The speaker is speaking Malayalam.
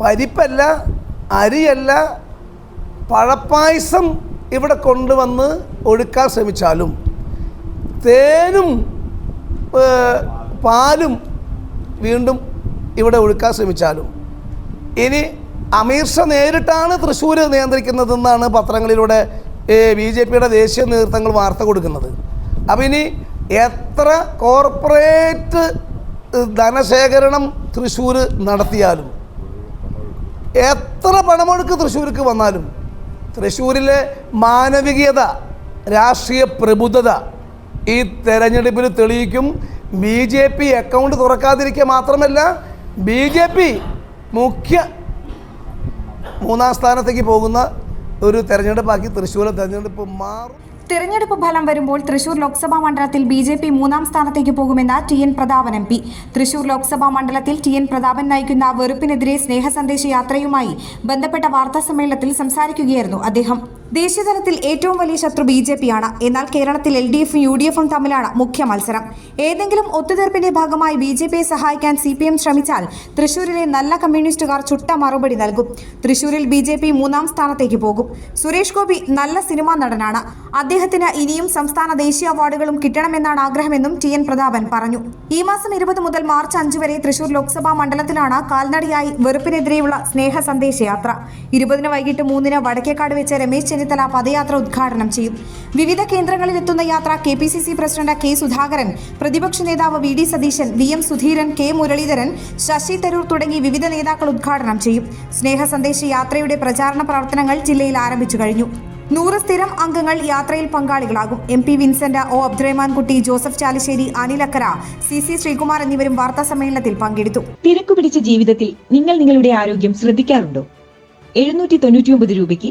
പരിപ്പല്ല അരിയല്ല പഴപ്പായസം ഇവിടെ കൊണ്ടുവന്ന് ഒഴുക്കാൻ ശ്രമിച്ചാലും തേനും പാലും വീണ്ടും ഇവിടെ ഒഴുക്കാൻ ശ്രമിച്ചാലും. ഇനി അമീർഷ നേരിട്ടാണ് തൃശ്ശൂർ നിയന്ത്രിക്കുന്നതെന്നാണ് പത്രങ്ങളിലൂടെ ബി ജെ പിയുടെ ദേശീയ നേതൃത്വങ്ങൾ വാർത്ത കൊടുക്കുന്നത്. അപ്പം ഇനി എത്ര കോർപ്പറേറ്റ് ധനശേഖരണം തൃശ്ശൂർ നടത്തിയാലും എത്ര പണമൊഴുക്ക് തൃശ്ശൂർക്ക് വന്നാലും തൃശ്ശൂരിലെ മാനവികത രാഷ്ട്രീയ പ്രബുദ്ധത ഈ തെരഞ്ഞെടുപ്പിൽ തെളിയിക്കും. ബി ജെ പി അക്കൗണ്ട് തുറക്കാതിരിക്കുക മാത്രമല്ല ബി ജെ പി മുഖ്യ മൂന്നാം സ്ഥാനത്തേക്ക് പോകുന്ന ഒരു തെരഞ്ഞെടുപ്പാക്കി തൃശ്ശൂരിലെ തെരഞ്ഞെടുപ്പ് മാറും. തിരഞ്ഞെടുപ്പ് ഫലം വരുമ്പോൾ തൃശൂർ ലോക്സഭാ മണ്ഡലത്തിൽ ബി ജെ പി മൂന്നാം സ്ഥാനത്തേക്ക് പോകുമെന്ന് T N Prathapan M P. Thrissur Lok Sabha മണ്ഡലത്തിൽ ടി എൻ പ്രതാപൻ നയിക്കുന്ന വെറുപ്പിനെതിരെ സ്നേഹ സന്ദേശ യാത്രയുമായി ബന്ധപ്പെട്ട വാർത്താ സമ്മേളനത്തിൽ സംസാരിക്കുകയായിരുന്നു അദ്ദേഹം. ദേശീയതലത്തിൽ ഏറ്റവും വലിയ ശത്രു ബി ജെ പിയാണ്. എന്നാൽ കേരളത്തിൽ എൽ ഡി എഫും യു ഡി എഫും തമ്മിലാണ് മുഖ്യ മത്സരം. ഏതെങ്കിലും ഒത്തുതീർപ്പിന്റെ ഭാഗമായി ബി ജെ പിയെ സഹായിക്കാൻ സി പി എം ശ്രമിച്ചാൽ തൃശൂരിലെ നല്ല കമ്മ്യൂണിസ്റ്റുകാർ ചുട്ട മറുപടി നൽകും. തൃശൂരിൽ ബി ജെ പി മൂന്നാം സ്ഥാനത്തേക്ക് പോകും. സുരേഷ് ഗോപി നല്ല സിനിമാ നടനാണ്. അദ്ദേഹത്തിന് ഇനിയും സംസ്ഥാന ദേശീയ അവാർഡുകളും കിട്ടണമെന്നാണ് ആഗ്രഹമെന്നും ടി എൻ പ്രതാപൻ പറഞ്ഞു. ഈ മാസം ഇരുപത് മുതൽ മാർച്ച് അഞ്ച് വരെ തൃശൂർ ലോക്സഭാ മണ്ഡലത്തിലാണ് കാൽനടയായി വെറുപ്പിനെതിരെയുള്ള സ്നേഹ സന്ദേശയാത്ര. ഇരുപതിന് വൈകിട്ട് മൂന്നിന് വടക്കേക്കാട് വെച്ച് രമേശ് ചെന്നിത്തല പദയാത്ര ഉദ്ഘാടനം ചെയ്യും. വിവിധ കേന്ദ്രങ്ങളിൽ എത്തുന്ന യാത്ര K P C C president K Sudhakaran പ്രതിപക്ഷ നേതാവ് V D Satheesan V M Sudheeran K Muraleedharan Shashi Tharoor തുടങ്ങി വിവിധ നേതാക്കൾ ഉദ്ഘാടനം ചെയ്യും. സ്നേഹ സന്ദേശ യാത്രയുടെ പ്രചാരണ പ്രവർത്തനങ്ങൾ ജില്ലയിൽ ആരംഭിച്ചു കഴിഞ്ഞു. നൂറ് സ്ഥിരം അംഗങ്ങൾ യാത്രയിൽ പങ്കാളികളാകും. M P Vincent O Abdurahman Kutty Joseph Chalissery Anilakkara C C Sreekumar എന്നിവരും വാർത്താ സമ്മേളനത്തിൽ പങ്കെടുത്തു. തിരക്കു പിടിച്ച ജീവിതത്തിൽ നിങ്ങൾ നിങ്ങളുടെ ആരോഗ്യം ശ്രദ്ധിക്കാറുണ്ടോ? എഴുന്നൂറ്റി തൊണ്ണൂറ്റിയൊമ്പത് രൂപയ്ക്ക്